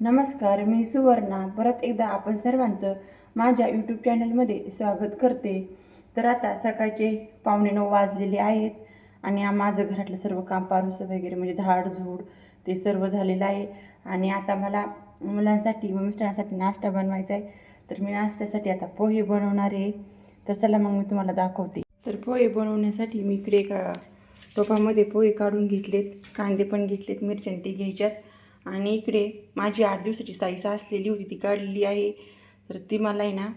नमस्कार मी सुवर्णा. परत एकदा आपण सर्वांचं माझ्या यूट्यूब चॅनलमध्ये स्वागत करते. तर आता सकाळचे पावणे नऊ वाजलेले आहेत आणि माझं घरातलं सर्व काम पारुसं वगैरे म्हणजे झाडझूड ते सर्व झालेलं आहे. आणि आता मला मुलांसाठी व मिस्टरांसाठी नाश्ता बनवायचा आहे. तर मी नाश्त्यासाठी आता पोहे बनवणार आहे. तर चला मग मी तुम्हाला दाखवते. तर पोहे बनवण्यासाठी मी इकडे एका टोपामध्ये पोहे काढून घेतलेत. कांदे पण घेतलेत मिरच्या ते घ्यायच्यात. आणि इकडे माझी आठ दिवसाची साई साचलेली होती ती काढलेली आहे. तर ती मला आहे ना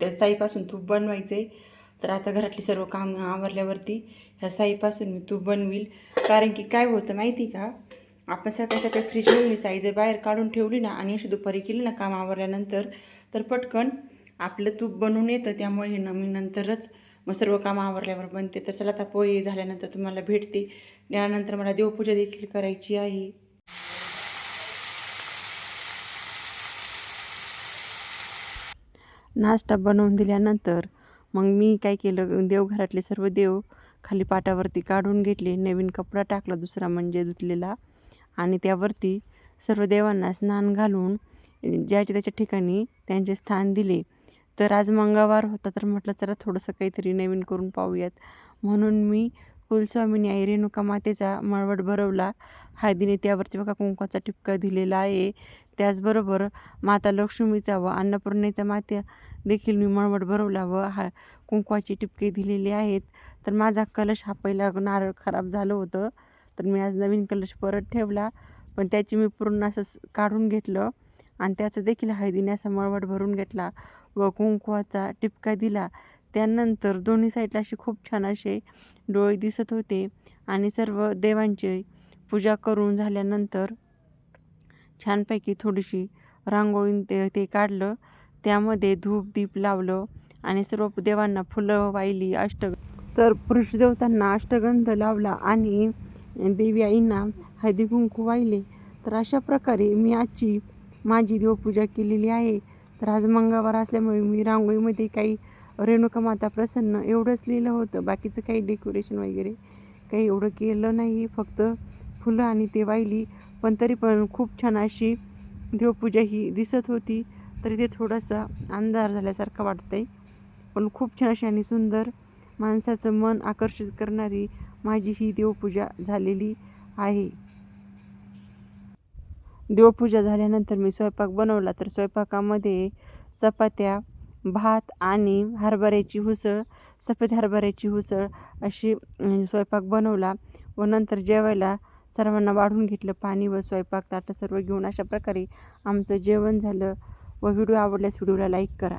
त्या साईपासून तूप बनवायचं आहे तर आता घरातली सर्व काम आवरल्यावरती ह्या साईपासून मी तूप बनवील. कारण की काय होतं माहिती का आपण सकाळी सकाळी फ्रीजमधली साई जर बाहेर काढून ठेवली ना आणि अशी दुपारी केली ना काम आवरल्यानंतर तर पटकन आपलं तूप बनवून येतं. त्यामुळे हे न मी नंतरच मग सर्व काम आवरल्यावर बनते. तर चला आता पोहे झाल्यानंतर तुम्हाला भेटते. त्यानंतर मला देवपूजा देखील करायची आहे. नाश्ता बनवून दिल्यानंतर मग मी काय केलं देवघरातले सर्व देव खाली पाटावरती काढून घेतले नवीन कपडा टाकला दुसरा म्हणजे धुतलेला. आणि त्यावरती सर्व देवांना स्नान घालून ज्याच्या त्याच्या ठिकाणी त्यांचे स्थान दिले. तर आज मंगळवार होता तर म्हटलं चला थोडंसं काहीतरी नवीन करून पाहूयात. म्हणून मी कुलस्वामिनी आई रेणुका मातेचा मळवट भरवला. हळदीने त्यावरती बघा कुंकवाचा टिपका दिलेला आहे. त्याचबरोबर माता लक्ष्मीचा व अन्नपूर्णेचा मात्या देखील मी मळवट भरवला व हा कुंकवाचे टिपके दिलेले आहेत. तर माझा कलश हा पहिला नारळ खराब झालं होतं. तर मी आज नवीन कलश परत ठेवला. पण त्याची मी पूर्ण असं काढून घेतलं. आणि त्याचं देखील हळदीने असा मळवट भरून घेतला व कुंकवाचा टिपका दिला. त्यानंतर दोन्ही साईडला असे खूप छान असे डोळे दिसत होते आणि सर्व देवांची पूजा करून झाल्यानंतर छानपैकी थोडीशी रांगोळी ते ते काढलं. त्यामध्ये धूप दीप लावलं आणि सर्व देवांना फुलं वाहिली अष्ट तर पुरुष देवतांना अष्टगंध लावला आणि देवी आईंना हळदी कुंकू वाहिले. तर अशा प्रकारे मी आजची माझी देवपूजा केलेली आहे. तर आज मंगळवार असल्यामुळे मी रांगोळीमध्ये काही रेणुका माता प्रसन्न एवढंच लिहिलं होतं. बाकीचं काही डेकोरेशन वगैरे काही एवढं केलं नाही. फक्त फुलं आणि ते वाहिली. पण तरी पण खूप छान अशी देवपूजा ही दिसत होती. तरी ते थोडंसं अंधार झाल्यासारखं वाटतंय. पण खूप छान अशी आणि सुंदर माणसाचं मन आकर्षित करणारी माझी ही देवपूजा झालेली आहे. देवपूजा झाल्यानंतर मी स्वयंपाक बनवला. तर स्वयंपाकामध्ये चपात्या भात आणि हरभऱ्याची उसळ सफेद हरभऱ्याची उसळ अशी म्हणजे स्वयंपाक बनवला व नंतर जेवायला सर्वांना वाढून घेतलं पाणी व स्वयंपाक ताटं सर्व घेऊन अशा प्रकारे आमचं जेवण झालं व व्हिडिओ आवडल्यास व्हिडिओला लाईक करा.